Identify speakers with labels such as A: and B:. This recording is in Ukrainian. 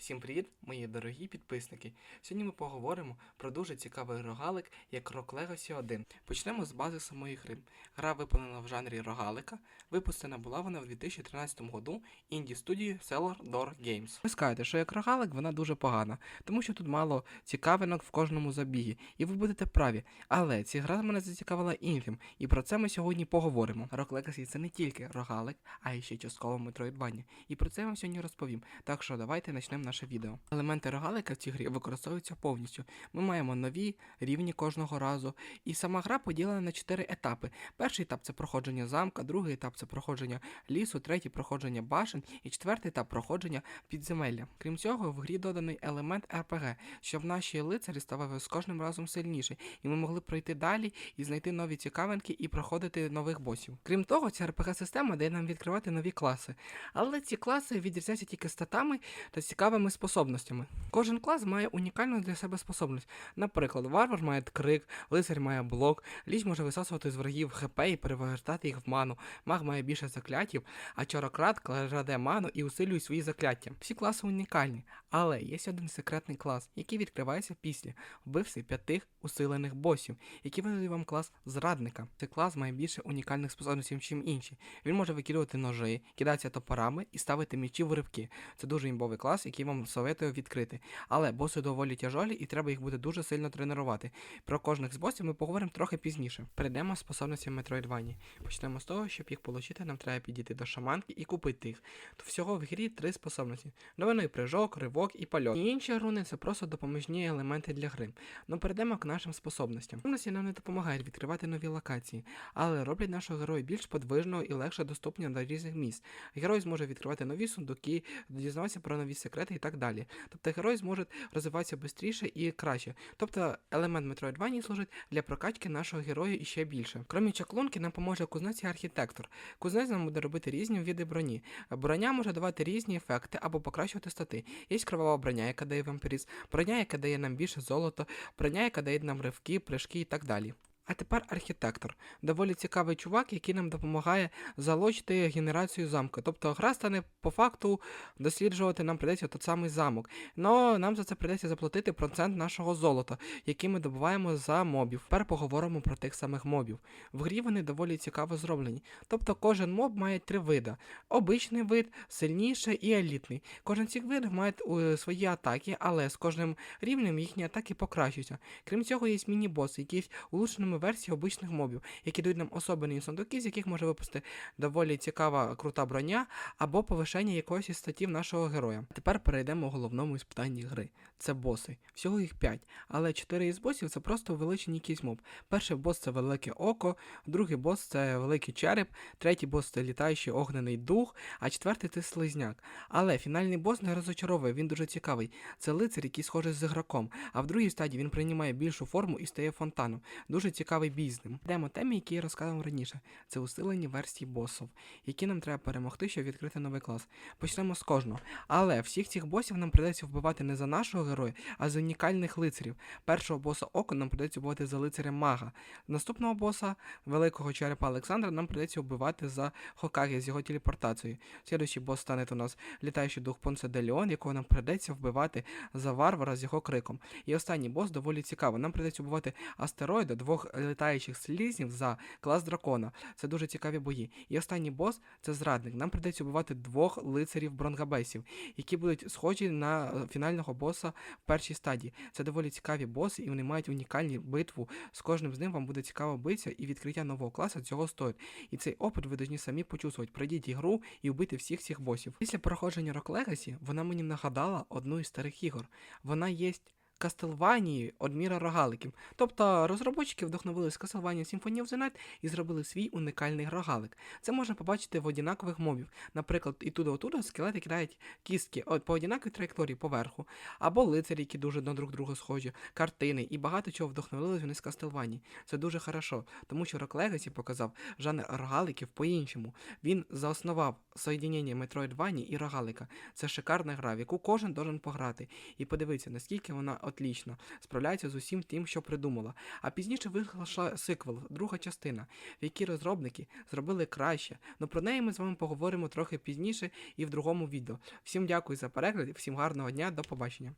A: Всім привіт, мої дорогі підписники. Сьогодні ми поговоримо про дуже цікавий рогалик, як Rock Legacy 1. Почнемо з бази самої гри. Гра виповнена в жанрі рогалика. Випустена була вона в 2013 году інді студією Cellar Door Games. Ви скажете, що як рогалик вона дуже погана, тому що тут мало цікавинок в кожному забігі, і ви будете праві. Але ця гра мене зацікавила іншим, і про це ми сьогодні поговоримо. Rock Legacy це не тільки рогалик, а й ще частково Metroidvania. І про це я вам сьогодні розповім. Так що давайте почнемо наше відео. Елементи рогалика в цій грі використовуються повністю. Ми маємо нові рівні кожного разу, і сама гра поділена на чотири етапи. Перший етап це проходження замка, другий етап це проходження лісу, третій проходження башен і четвертий етап проходження підземелля. Крім цього, в грі доданий елемент RPG, щоб наші лицарі ставали з кожним разом сильніші, і ми могли пройти далі і знайти нові цікавинки і проходити нових босів. Крім того, ця RPG-система дає нам відкривати нові класи. Але ці класи відрізняються тільки статами та цікавими способностями. Кожен клас має унікальну для себе способність. Наприклад, варвар має крик, лицар має блок, ліч може висасувати з ворогів ХП і перевертати їх в ману. Маг має більше закляттів, а чарократ краде ману і усилює свої закляття. Всі класи унікальні, але є один секретний клас, який відкривається після вбивці п'яти усилених босів, які видають вам клас зрадника. Цей клас має більше унікальних способностей, ніж інші. Він може викидувати ножи, кидатися топорами і ставити мечі в ривки. Це дуже імбовий клас, який вам советую відкрити. Але боси доволі тяжолі і треба їх буде дуже сильно тренувати. Про кожних з босів ми поговоримо трохи пізніше. Перейдемо з способностями Metroidvania. Почнемо з того, щоб їх отримати, нам треба підійти до шаманки і купити їх. То всього в грі три способності: новинний прыжок, ривок і польот. І інші руни це просто допоміжні елементи для гри. Ну перейдемо к нашим способностям. Способності нам не допомагають відкривати нові локації, але роблять нашого героя більш подвижного і легше доступного до різних місць. Герой зможе відкривати нові сундуки, дізнаватися про нові секрети так далі. Тобто герой зможе розвиватися швидше і краще. Тобто елемент Metroidvania служить для прокачки нашого героя іще більше. Крім чаклунки, нам поможе кузнець і архітектор. Кузнець нам буде робити різні види броні. Броня може давати різні ефекти або покращувати стати. Є кровава броня, яка дає вампіріз, броня, яка дає нам більше золота, броня, яка дає нам ривки, прыжки і так далі. А тепер архітектор. Доволі цікавий чувак, який нам допомагає залучити генерацію замку. Тобто гра стане по факту досліджувати нам прийдеться тот самий замок. Но нам за це прийдеться заплатити процент нашого золота, який ми добуваємо за мобів. Тепер поговоримо про тих самих мобів. В грі вони доволі цікаво зроблені. Тобто кожен моб має три види: обичний вид, сильніший і елітний. Кожен цих видів має е, свої атаки, але з кожним рівнем їхні атаки покращуються. Крім цього, є міні-боси, які є улучшеними версії обичних мобів, які дають нам особливі сундуки, з яких може випустити доволі цікава крута броня або повишення якоїсь із статів нашого героя. Тепер перейдемо до головному із питань гри. Це боси. Всього їх 5, але 4 із босів це просто увеличені якийсь моб. Перший бос це велике око, другий бос це великий череп, третій бос це літаючий огнений дух, а четвертий це слизняк. Але фінальний бос не розочаровує, він дуже цікавий. Це лицар, який схожий з ігроком, а в другій стадії він приймає більшу форму і стає фонтаном. Дуже цікавий бій з ним. Йдемо темі, які я розказував раніше. Це усилені версії босів, які нам треба перемогти, щоб відкрити новий клас. Почнемо з кожного. Але всіх цих босів нам придеться вбивати не за нашого героя, а за унікальних лицарів. Першого боса око нам придеться вбивати за лицарем мага. Наступного боса, великого черепа Олександра, нам придеться вбивати за Хокаге з його телепортацією. Слідуючий бос стане у нас літаючий дух Понце де Леон, якого нам придеться вбивати за варвара з його криком. І останній бос доволі цікавий. Нам придеться вбивати астероїда, двох літаючих слізнів за клас дракона. Це дуже цікаві бої. І останній бос це зрадник. Нам придеться вбивати двох лицарів бронгабесів, які будуть схожі на фінального боса в першій стадії. Це доволі цікаві боси, і вони мають унікальні битву. З кожним з ним вам буде цікаво битися, і відкриття нового класу цього стоїть. І цей опит ви повинні самі почувствувати. Пройдіть ігру і вбити всіх цих босів. Після проходження Rock Legacy вона мені нагадала одну із старих ігор. Вона є. Кастелванії Одміра Рогаликів. Тобто розробники вдохновились Castlevania Symphony of the Night і зробили свій унікальний рогалик. Це можна побачити в однакових мовів. Наприклад, і туди отуди скелети кидають кістки по однаковій траєкторії поверху, або лицарі, які дуже на друг друга схожі, картини і багато чого вдохновились вони з Castlevania. Це дуже хорошо, тому що Rock Legacy показав жанр рогаликів по-іншому. Він заоснував соєднення Metroidvania і рогалика. Це шикарна гра, в яку кожен должен пограти. І подивитися, наскільки вона отлічно, справляється з усім тим, що придумала. А пізніше вийшла сиквел, друга частина, в якій розробники зробили краще. Ну про неї ми з вами поговоримо трохи пізніше і в другому відео. Всім дякую за перегляд, всім гарного дня, до побачення.